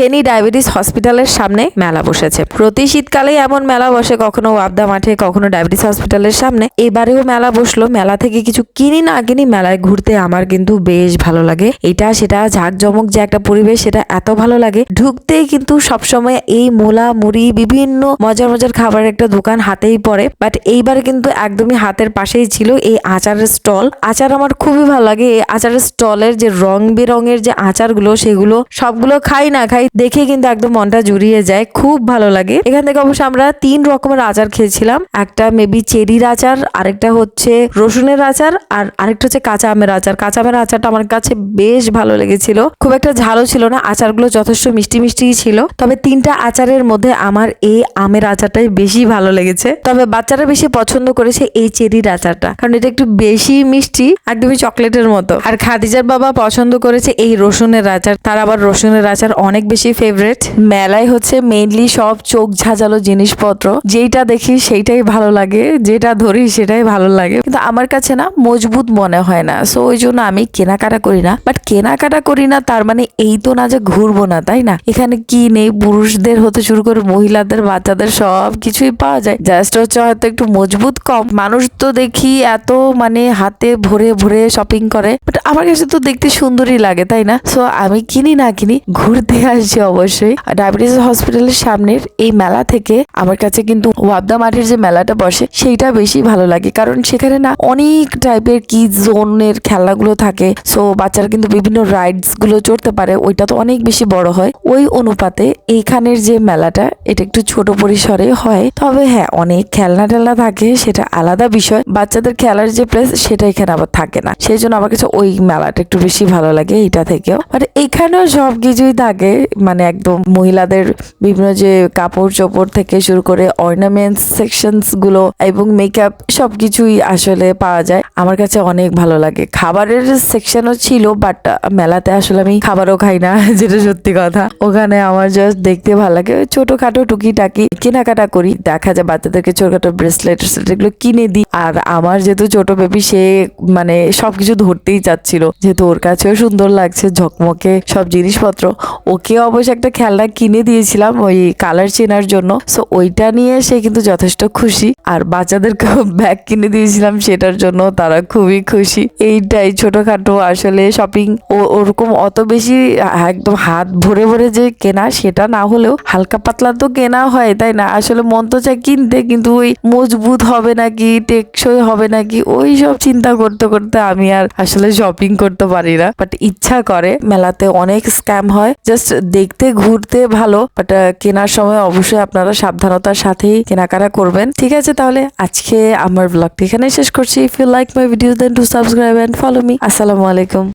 Feni diabetes হসপিটালের সামনে মেলা বসেছে। প্রতি শীতকালেই এমন মেলা বসে, কখনো ওয়াবদা মাঠে, কখনো ডায়াবেটিস হসপিটালের সামনে। এবারেও মেলা বসল। মেলা থেকে কিছু কিনি না কিনি মেলায় ঘুরতে আমার কিন্তু বেশ ভালো লাগে। এটা সেটা ঝাঁকজমক যে একটা পরিবেশ, সেটা এত ভালো লাগে। ঢুকতেই কিন্তু সবসময় এই মোলা, মুড়ি, বিভিন্ন মজার মজার খাবারের একটা দোকান হাতেই পড়ে। বাট এইবার কিন্তু একদমই হাতের পাশেই ছিল এই আচারের স্টল। আচার আমার খুবই ভালো লাগে। এই আচারের স্টলের যে রং বেরঙের যে আচারগুলো, সেগুলো সবগুলো খাই না খাই দেখে কিন্তু একদম মনটা জুড়িয়ে যায়, খুব ভালো লাগে। এখান থেকে অবশ্য আমরা তিন রকমের আচার খেয়েছিলাম। একটা মেবি চেরির আচার, আরেকটা হচ্ছে রসুনের আচার, আর আরেকটা হচ্ছে কাঁচা আমের আচার। কাঁচা আমের আচারটা আমার কাছে বেশ ভালো লেগেছিল। খুব একটা ঝালও ছিল না, আচারগুলো যথেষ্ট মিষ্টি মিষ্টিই ছিল। তবে তিনটা আচারের মধ্যে আমার এই আমের আচারটাই বেশি ভালো লেগেছে। তবে বাচ্চারা বেশি পছন্দ করেছে এই চেরির আচারটা, কারণ এটা একটু বেশি মিষ্টি, একদমই চকলেটের মতো। আর খাদিজার বাবা পছন্দ করেছে এই রসুনের আচার, তার আবার রসুনের আচার অনেক বেশি ফেভারেট মেলায় হচ্ছে মেইনলি সব চোখ ঝাঁঝালো জিনিসপত্র। যেইটা দেখি সেইটাই ভালো লাগে, যেটা ধরি সেটাই ভালো লাগে। কিন্তু আমার কাছে না মজবুত মনে হয় না। সো ওই জন্য আমি কেনাকাটা করি না। বাট কেনাকাটা করি না, তার মানে এই তো না যে ঘুরবো না, তাই না? এখানে কি নেই? পুরুষদের হতে শুরু করে মহিলাদের, বাচ্চাদের সব কিছুই পাওয়া যায়। জাস্ট হচ্ছে হয়তো একটু মজবুত কম। মানুষ তো দেখি এত মানে হাতে ভরে ভরে শপিং করে। বাট আমার কাছে তো দেখতে সুন্দরই লাগে, তাই না? সো আমি কিনি না কিনি ঘুরতে আসছি অবশ্যই। ডায়াবেটিস হসপিটালের সামনের এই মেলা থেকে আমার কাছে কিন্তু ওয়াবদা মাঠের যে মেলাটা বসে, সেইটা বেশি ভালো লাগে। কারণ সেখানে না অনেক টাইপের কি জোনের খেলাগুলো থাকে। সো বাচ্চারা কিন্তু বিভিন্ন রাইডসগুলো চড়তে পারে। ওইটা তো অনেক বেশি বড় হয়। ওই অনুপাতে এইখানের যে মেলাটা, এটা একটু ছোট পরিসরে হয়। তবে হ্যাঁ অনেক খেলনা টেলনা থাকে, সেটা আলাদা বিষয়। বাচ্চাদের খেলার যে প্লেস সেটা এখানে আবার থাকে না। সেই জন্য আমার কাছে ওই মেলাটা একটু বেশি ভালো লাগে এটা থেকেও। বাট এখানেও সব কিছুই থাকে। মানে একদম মহিলাদের বিভিন্ন যে কাপড় চোপড় থেকে শুরু করে অর্নামেন্টস সেকশনসগুলো এবং মেকআপ সব কিছুই আসলে পাওয়া যায়। আমার কাছে অনেক ভালো লাগে। খাবারের সেকশনও ছিল বাট মেলাতে আসলে আমি খাবারও খাই না, যেটা সত্যি কথা। ওখানে আমার জাস্ট দেখতে ভালো লাগে। ছোটখাটো টুকিটাকি কেনাকাটা করি। দেখা যায় বাচ্চাদেরকে ছোটখাটো ব্রেসলেট এগুলো কিনে দিই। আর আমার যেহেতু ছোট বেবি সে মানে সবকিছু ধরতেই চাচ্ছিল। যেহেতু ওর কাছেও সুন্দর লাগছে, ঝকমকে সব জিনিসপত্র। ওকে অবশ্য একটা খেলনা কিনে দিয়েছিলাম ওই কালার চেনার জন্য। সো ওইটা নিয়ে সে কিন্তু যথেষ্ট খুশি। আর বাচ্চাদেরকেও ব্যাগ কিনে দিয়েছিলাম সেটার জন্য তারা খুবই খুশি। এইটাই ছোটখাটো আসলে শপিং ও, ওরকম অত বেশি একদম হাত ভরে ভরে যে কেনা সেটা না হলেও হালকা পাতলা তো কেনা হয়, তাই না? আসলে মন তো চায় কিনতে, কিন্তু ওই মজবুত হবে নাকি, টেকসই হবে নাকি ওই সব চিন্তা করতে করতে আমি আর আসলে শপিং করতে পারি না। বাট ইচ্ছা করে, মেলাতে অনেক স্ক্যাম হয়। জাস্ট দেখতে, ঘুরতে ভালো বাট কেনার সময় অবশ্যই আপনারা সাবধানতার সাথেই কেনাকাটা করবেন। ঠিক আছে তাহলে, আজকে আমার ব্লগটি এখানে শেষ করছি। If you like my video then to subscribe and follow me আসসালামু আলাইকুম।